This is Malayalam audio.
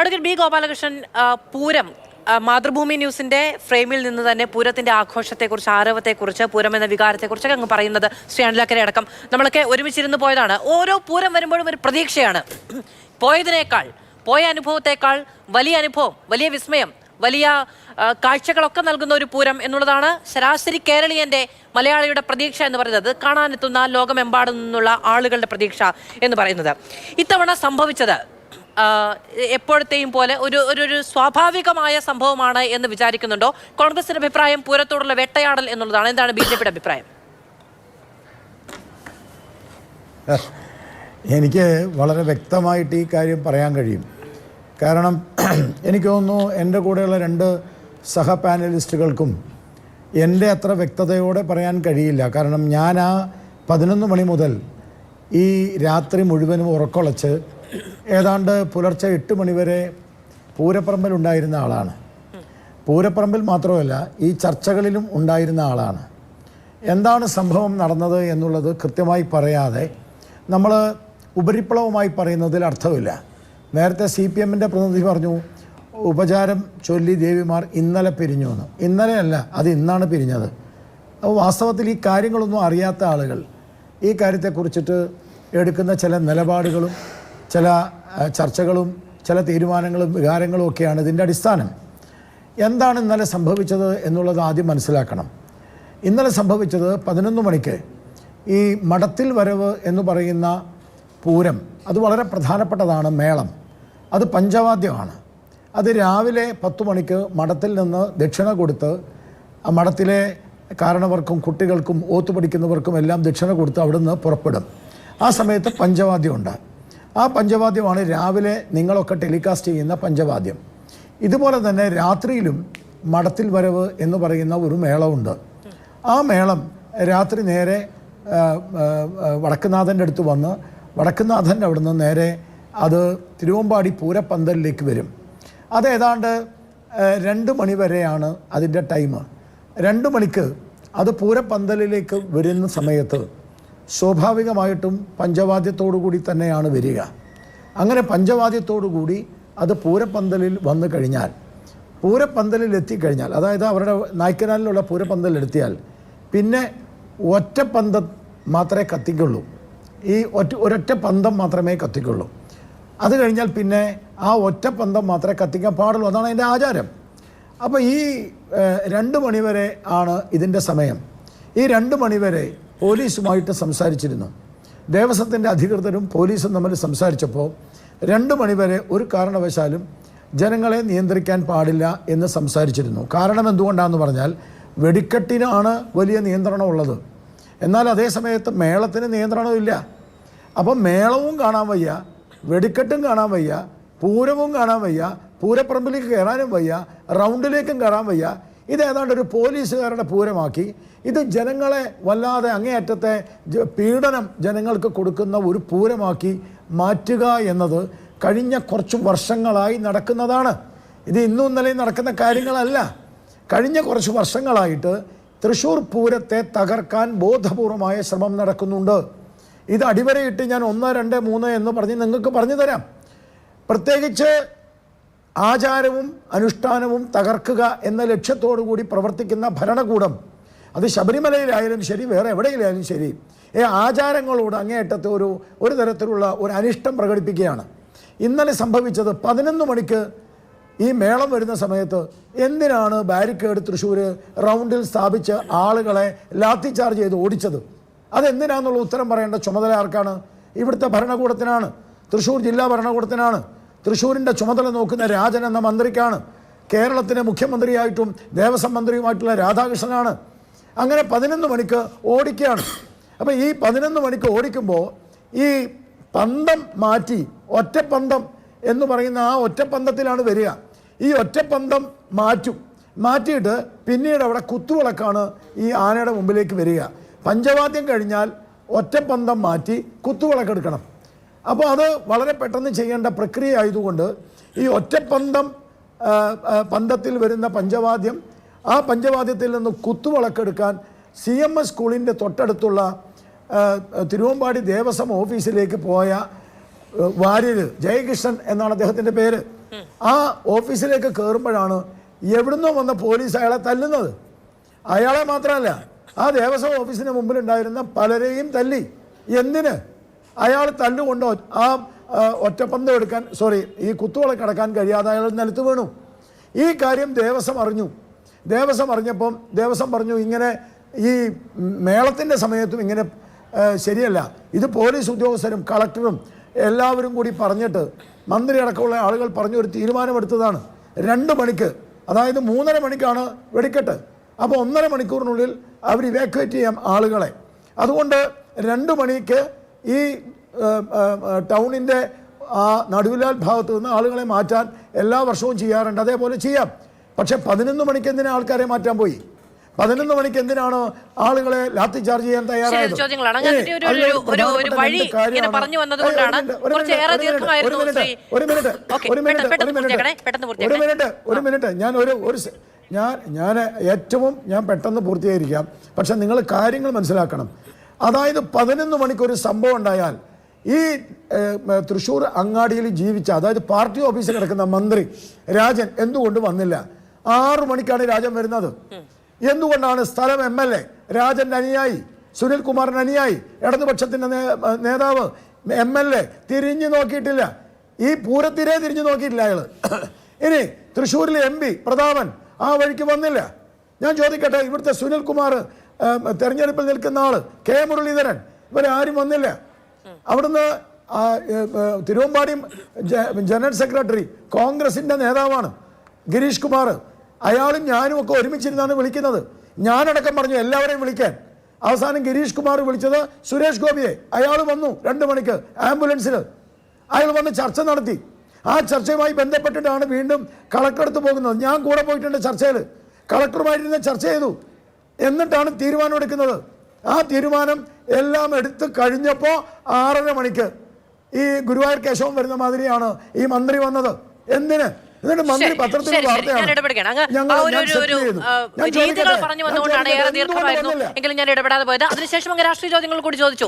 അഡ്വക്കേറ്റ് ബി ഗോപാലകൃഷ്ണൻ പൂരം മാതൃഭൂമി ന്യൂസിന്റെ ഫ്രെയിമിൽ നിന്ന് തന്നെ പൂരത്തിന്റെ ആഘോഷത്തെക്കുറിച്ച് ആരവത്തെക്കുറിച്ച് പൂരം എന്ന വികാരത്തെക്കുറിച്ചൊക്കെ അങ്ങ് പറയുന്നത് ശ്രീ അനിലാക്കരെ അടക്കം. നമ്മളൊക്കെ ഒരുമിച്ചിരുന്ന് പോയതാണ്. ഓരോ പൂരം വരുമ്പോഴും ഒരു പ്രതീക്ഷയാണ്. പോയതിനേക്കാൾ പോയ അനുഭവത്തേക്കാൾ വലിയ അനുഭവം വലിയ വിസ്മയം വലിയ കാഴ്ചകളൊക്കെ നൽകുന്ന ഒരു പൂരം എന്നുള്ളതാണ് ശരാശരി കേരളീയന്റെ മലയാളിയുടെ പ്രതീക്ഷ എന്ന് പറയുന്നത്. കാണാനെത്തുന്ന ലോകമെമ്പാടും നിന്നുള്ള ആളുകളുടെ പ്രതീക്ഷ എന്ന് പറയുന്നത്. ഇത്തവണ സംഭവിച്ചത് എപ്പോഴത്തെയും പോലെ ഒരു ഒരു ഒരു സ്വാഭാവികമായ സംഭവമാണ് എന്ന് വിചാരിക്കുന്നുണ്ടോ? കോൺഗ്രസിന്റെ അഭിപ്രായം പൂരത്തോടുള്ള വെട്ടയാടൽ എന്നുള്ളതാണ്. എന്താണ് ബി ജെ പിയുടെ അഭിപ്രായം? എനിക്ക് വളരെ വ്യക്തമായിട്ട് ഈ കാര്യം പറയാൻ കഴിയും. കാരണം എനിക്ക് തോന്നുന്നു എന്റെ കൂടെയുള്ള രണ്ട് സഹ പാനലിസ്റ്റുകൾക്കും എന്റെ അത്ര വ്യക്തതയോടെ പറയാൻ കഴിയില്ല. കാരണം ഞാൻ ആ പതിനൊന്ന് മണി മുതൽ ഈ രാത്രി മുഴുവനും ഉറക്കൊളച്ച് ഏതാണ്ട് പുലർച്ചെ എട്ട് മണിവരെ പൂരപ്പറമ്പിൽ ഉണ്ടായിരുന്ന ആളാണ്. പൂരപ്പറമ്പിൽ മാത്രമല്ല ഈ ചർച്ചകളിലും ഉണ്ടായിരുന്ന ആളാണ്. എന്താണ് സംഭവം നടന്നത് എന്നുള്ളത് കൃത്യമായി പറയാതെ നമ്മൾ ഉപരിപ്ലവമായി പറയുന്നതിൽ അർത്ഥമില്ല. നേരത്തെ സി പി എമ്മിന്റെ പ്രതിനിധി പറഞ്ഞു ഉപചാരം ചൊല്ലി ദേവിമാർ ഇന്നലെ പിരിഞ്ഞു എന്ന്. ഇന്നലെയല്ല അത് ഇന്നാണ് പിരിഞ്ഞത്. അപ്പോൾ വാസ്തവത്തിൽ ഈ കാര്യങ്ങളൊന്നും അറിയാത്ത ആളുകൾ ഈ കാര്യത്തെക്കുറിച്ചിട്ട് എടുക്കുന്ന ചില നിലപാടുകളും ചില ചർച്ചകളും ചില തീരുമാനങ്ങളും വികാരങ്ങളും ഒക്കെയാണ് ഇതിന്റെ അടിസ്ഥാനം. എന്താണ് ഇന്നലെ സംഭവിച്ചത് എന്നുള്ളത് ആദ്യം മനസ്സിലാക്കണം. ഇന്നലെ സംഭവിച്ചത് പതിനൊന്ന് മണിക്ക് ഈ മഠത്തിൽ വരവ് എന്ന് പറയുന്ന പൂരം അത് വളരെ പ്രധാനപ്പെട്ടതാണ് മേളം. അത് പഞ്ചവാദ്യമാണ്. അത് രാവിലെ പത്ത് മണിക്ക് മഠത്തിൽ നിന്ന് ദക്ഷിണ കൊടുത്ത് ആ മഠത്തിലെ കാരണവർക്കും കുട്ടികൾക്കും ഓത്തു പഠിക്കുന്നവർക്കും എല്ലാം ദക്ഷിണ കൊടുത്ത് അവിടുന്ന് പുറപ്പെടും. ആ സമയത്ത് പഞ്ചവാദ്യമുണ്ട് ആ പഞ്ചവാദ്യമാണ് രാവിലെ നിങ്ങളൊക്കെ ടെലികാസ്റ്റ് ചെയ്യുന്ന പഞ്ചവാദ്യം. ഇതുപോലെ തന്നെ രാത്രിയിലും മഠത്തിൽ വരവ് എന്ന് പറയുന്ന ഒരു മേളമുണ്ട്. ആ മേളം രാത്രി നേരെ വടക്കുനാഥന്റെ അടുത്ത് വന്ന് വടക്കുന്നാഥന്റെ അവിടുന്ന് നേരെ അത് തിരുവമ്പാടി പൂരപ്പന്തലിലേക്ക് വരും. അത് ഏതാണ്ട് രണ്ട് മണി വരെയാണ് അതിന്റെ ടൈം രണ്ട് മണിക്ക് അത് പൂരപ്പന്തലിലേക്ക് വരുന്ന സമയത്ത് സ്വാഭാവികമായിട്ടും പഞ്ചവാദ്യത്തോടു കൂടി തന്നെയാണ് വരിക. അങ്ങനെ പഞ്ചവാദ്യത്തോടു കൂടി അത് പൂരപ്പന്തലിൽ വന്നു കഴിഞ്ഞാൽ പൂരപ്പന്തലിൽ എത്തിക്കഴിഞ്ഞാൽ അതായത് അവരുടെ നായ്ക്കനാലിലുള്ള പൂരപ്പന്തലിലെത്തിയാൽ പിന്നെ ഒറ്റ പന്തം മാത്രമേ കത്തിക്കുള്ളൂ. ഈ ഒറ്റ ഒരൊറ്റ പന്തം മാത്രമേ കത്തിക്കുള്ളൂ. അത് കഴിഞ്ഞാൽ പിന്നെ ആ ഒറ്റ പന്തം മാത്രമേ കത്തിക്കാൻ പാടുള്ളൂ. അതാണ് അതിന്റെ ആചാരം. അപ്പോൾ ഈ രണ്ട് മണിവരെ ആണ് ഇതിന്റെ സമയം. ഈ രണ്ട് മണിവരെ പോലീസുമായിട്ട് സംസാരിച്ചിരുന്നു. ദേവസ്വത്തിന്റെ അധികൃതരും പോലീസും തമ്മിൽ സംസാരിച്ചപ്പോൾ രണ്ട് മണിവരെ ഒരു കാരണവശാലും ജനങ്ങളെ നിയന്ത്രിക്കാൻ പാടില്ല എന്ന് സംസാരിച്ചിരുന്നു. കാരണം എന്തുകൊണ്ടാണെന്ന് പറഞ്ഞാൽ വെടിക്കെട്ടിനാണ് വലിയ നിയന്ത്രണം ഉള്ളത്. എന്നാൽ അതേ സമയത്ത് മേളത്തിന് നിയന്ത്രണമില്ല അപ്പം മേളവും കാണാൻ വയ്യ വെടിക്കെട്ടും കാണാൻ വയ്യ പൂരവും കാണാൻ വയ്യ പൂരപ്പറമ്പിലേക്ക് കയറാനും വയ്യ റൗണ്ടിലേക്കും കയറാൻ വയ്യ. ഇത് ഏതാണ്ട് ഒരു പോലീസുകാരുടെ പൂരമാക്കി. ഇത് ജനങ്ങളെ വല്ലാതെ അങ്ങേയറ്റത്തെ പീഡനം ജനങ്ങൾക്ക് കൊടുക്കുന്ന ഒരു പൂരമാക്കി മാറ്റുക എന്നത് കഴിഞ്ഞ കുറച്ച് വർഷങ്ങളായി നടക്കുന്നതാണ്. ഇത് ഇന്നും ഇന്നലെയും നടക്കുന്ന കാര്യങ്ങളല്ല. കഴിഞ്ഞ കുറച്ച് വർഷങ്ങളായിട്ട് തൃശ്ശൂർ പൂരത്തെ തകർക്കാൻ ബോധപൂർവമായ ശ്രമം നടക്കുന്നുണ്ട്. ഇത് അടിവരയിട്ട് ഞാൻ ഒന്ന് രണ്ട് മൂന്ന് എന്ന് പറഞ്ഞ് നിങ്ങൾക്ക് പറഞ്ഞു തരാം. പ്രത്യേകിച്ച് ആചാരവും അനുഷ്ഠാനവും തകർക്കുക എന്ന ലക്ഷ്യത്തോടു കൂടി പ്രവർത്തിക്കുന്ന ഭരണകൂടം അത് ശബരിമലയിലായാലും ശരി വേറെ എവിടെയിലായാലും ശരി ഈ ആചാരങ്ങളോട് അങ്ങേയറ്റത്തെ ഒരു ഒരു തരത്തിലുള്ള ഒരു അനിഷ്ടം പ്രകടിപ്പിക്കുകയാണ്. ഇന്നലെ സംഭവിച്ചത് പതിനൊന്ന് മണിക്ക് ഈ മേളം വരുന്ന സമയത്ത് എന്തിനാണ് ബാരിക്കേഡ് തൃശ്ശൂർ റൗണ്ടിൽ സ്ഥാപിച്ച് ആളുകളെ ലാത്തി ചാർജ് ചെയ്ത് ഓടിച്ചത്? അതെന്തിനാന്നുള്ള ഉത്തരം പറയേണ്ട ചുമതല ആർക്കാണ്? ഇവിടുത്തെ ഭരണകൂടത്തിനാണ്. തൃശ്ശൂർ ജില്ലാ ഭരണകൂടത്തിനാണ്. തൃശ്ശൂരിന്റെ ചുമതല നോക്കുന്ന രാജൻ എന്ന മന്ത്രിക്കാണ്. കേരളത്തിന്റെ മുഖ്യമന്ത്രിയായിട്ടും ദേവസ്വം മന്ത്രിയുമായിട്ടുള്ള രാധാകൃഷ്ണനാണ്. അങ്ങനെ പതിനൊന്ന് മണിക്ക് ഓടിക്കുകയാണ്. അപ്പോൾ ഈ പതിനൊന്ന് മണിക്ക് ഓടിക്കുമ്പോൾ ഈ പന്തം മാറ്റി ഒറ്റപ്പന്തം എന്ന് പറയുന്ന ആ ഒറ്റപ്പന്തത്തിലാണ് വരിക. ഈ ഒറ്റപ്പന്തം മാറ്റും. മാറ്റിയിട്ട് പിന്നീട് അവിടെ കുത്തുവിളക്കാണ് ഈ ആനയുടെ മുമ്പിലേക്ക് വരിക. പഞ്ചവാദ്യം കഴിഞ്ഞാൽ ഒറ്റപ്പന്തം മാറ്റി കുത്തുവിളക്കെടുക്കണം അപ്പോൾ അത് വളരെ പെട്ടെന്ന് ചെയ്യേണ്ട പ്രക്രിയ ആയതുകൊണ്ട് ഈ ഒറ്റപ്പന്തം പന്തത്തിൽ വരുന്ന പഞ്ചവാദ്യം ആ പഞ്ചവാദ്യത്തിൽ നിന്ന് കുത്തുവിളക്കെടുക്കാൻ സി എം എസ് സ്കൂളിന്റെ തൊട്ടടുത്തുള്ള തിരുവമ്പാടി ദേവസ്വം ഓഫീസിലേക്ക് പോയ വാര്യര് ജയകൃഷ്ണൻ എന്നാണ് അദ്ദേഹത്തിന്റെ പേര്. ആ ഓഫീസിലേക്ക് കയറുമ്പോഴാണ് എവിടുന്നോ വന്ന പോലീസ് അയാളെ തല്ലുന്നത്. അയാളെ മാത്രമല്ല ആ ദേവസ്വം ഓഫീസിന് മുമ്പിലുണ്ടായിരുന്ന പലരെയും തല്ലി. എന്തിന്? അയാൾ തല്ലുകൊണ്ടോ ആ ഒറ്റപ്പന്തം എടുക്കാൻ സോറി ഈ കുത്തുവള കടക്കാൻ കഴിയാതെ അയാൾ നിലത്ത് വീണു. ഈ കാര്യം ദേവസ്വം അറിഞ്ഞു. ദേവസ്വം അറിഞ്ഞപ്പം ദേവസ്വം പറഞ്ഞു ഇങ്ങനെ ഈ മേളത്തിന്റെ സമയത്തും ഇങ്ങനെ ശരിയല്ല. ഇത് പോലീസ് ഉദ്യോഗസ്ഥരും കളക്ടറും എല്ലാവരും കൂടി പറഞ്ഞിട്ട് മന്ത്രി അടക്കമുള്ള ആളുകൾ പറഞ്ഞു ഒരു തീരുമാനമെടുത്തതാണ്. രണ്ട് മണിക്ക് അതായത് മൂന്നര മണിക്കാണ് വെടിക്കെട്ട്. അപ്പോൾ ഒന്നര മണിക്കൂറിനുള്ളിൽ അവർ ഇവാക്യുവേറ്റ് ചെയ്യാം ആളുകളെ. അതുകൊണ്ട് രണ്ട് മണിക്ക് ഈ ടൗണിന്റെ ആ നടുവിലാൽ ഭാഗത്ത് നിന്ന് ആളുകളെ മാറ്റാൻ എല്ലാ വർഷവും ചെയ്യാറുണ്ട്. അതേപോലെ ചെയ്യാം. പക്ഷെ പതിനൊന്ന് മണിക്ക് എന്തിനാ ആൾക്കാരെ മാറ്റാൻ പോയി? പതിനൊന്ന് മണിക്ക് എന്തിനാണ് ആളുകളെ ലാത്തി ചാർജ് ചെയ്യാൻ തയ്യാറായത്. ഒരു- ഒരു- ഒരു- ഒരു മിനിറ്റ്, ഒരു മിനിറ്റ്, ഒരു മിനിറ്റ്, ഒരു മിനിറ്റ്, ഒരു മിനിറ്റ്. ഒരു ഒരു ഒരു ഒരു ഞാൻ ഒരു ഒരു ഞാൻ ഞാൻ ഏറ്റവും ഞാൻ പെട്ടെന്ന് പൂർത്തീകരിക്കാം പക്ഷെ നിങ്ങൾ കാര്യങ്ങൾ മനസ്സിലാക്കണം. അതായത് പതിനൊന്ന് മണിക്കൊരു സംഭവം ഉണ്ടായാൽ ഈ തൃശ്ശൂർ അങ്ങാടിയിൽ ജീവിച്ച അതായത് പാർട്ടി ഓഫീസിൽ കിടക്കുന്ന മന്ത്രി രാജൻ എന്തുകൊണ്ട് വന്നില്ല? ആറു മണിക്കാണ് രാജൻ വരുന്നത്. എന്തുകൊണ്ടാണ് സ്ഥലം എം എൽ എ രാജന്റെ അനുയായി സുനിൽ കുമാറിന്റെ അനുയായി ഇടതുപക്ഷത്തിന്റെ നേതാവ് എം എൽ എ തിരിഞ്ഞു നോക്കിയിട്ടില്ല. ഈ പൂരത്തിരെ തിരിഞ്ഞു നോക്കിയിട്ടില്ല അയാൾ ഇനി തൃശ്ശൂരിലെ എം പി പ്രതാപൻ ആ വഴിക്ക് വന്നില്ല. ഞാൻ ചോദിക്കട്ടെ ഇവിടുത്തെ സുനിൽകുമാർ തെരഞ്ഞെടുപ്പിൽ നിൽക്കുന്ന ആൾ കെ മുരളീധരൻ ഇവരാരും വന്നില്ല. അവിടുന്ന് തിരുവമ്പാടി ജനറൽ സെക്രട്ടറി കോൺഗ്രസിന്റെ നേതാവാണ് ഗിരീഷ് കുമാർ. അയാളും ഞാനും ഒക്കെ ഒരുമിച്ചിരുന്നാണ് വിളിക്കുന്നത്. ഞാനടക്കം പറഞ്ഞു എല്ലാവരെയും വിളിക്കാൻ. അവസാനം ഗിരീഷ് കുമാർ വിളിച്ചത് സുരേഷ് ഗോപിയെ. അയാൾ വന്നു രണ്ട് മണിക്ക് ആംബുലൻസിൽ. അയാൾ വന്ന് ചർച്ച നടത്തി. ആ ചർച്ചയുമായി ബന്ധപ്പെട്ടിട്ടാണ് വീണ്ടും കളക്ടറെടുത്ത് പോകുന്നത്. ഞാൻ കൂടെ പോയിട്ടുണ്ട് ചർച്ചയിൽ. കളക്ടറുമായിട്ടിരുന്ന് ചർച്ച ചെയ്തു. എന്നിട്ടാണ് തീരുമാനം എടുക്കുന്നത് ആ തീരുമാനം എല്ലാം എടുത്ത് കഴിഞ്ഞപ്പോൾ ആറര മണിക്ക് ഈ ഗുരുവായൂർ കേശവം വരുന്ന മാതിരിയാണ് ഈ മന്ത്രി വന്നത്. എന്തിന്? എന്നിട്ട് മന്ത്രി പത്രത്തിൽ രീതികൾ പറഞ്ഞു വന്നുകൊണ്ടാണ് ഏറെ ദീർഘമായിരുന്നു. എങ്കിലും ഞാൻ ഇടപെടാതെ പോയത്. അതിനുശേഷം അങ്ങ് രാഷ്ട്രീയ ചോദ്യങ്ങൾ കൂടി ചോദിച്ചു.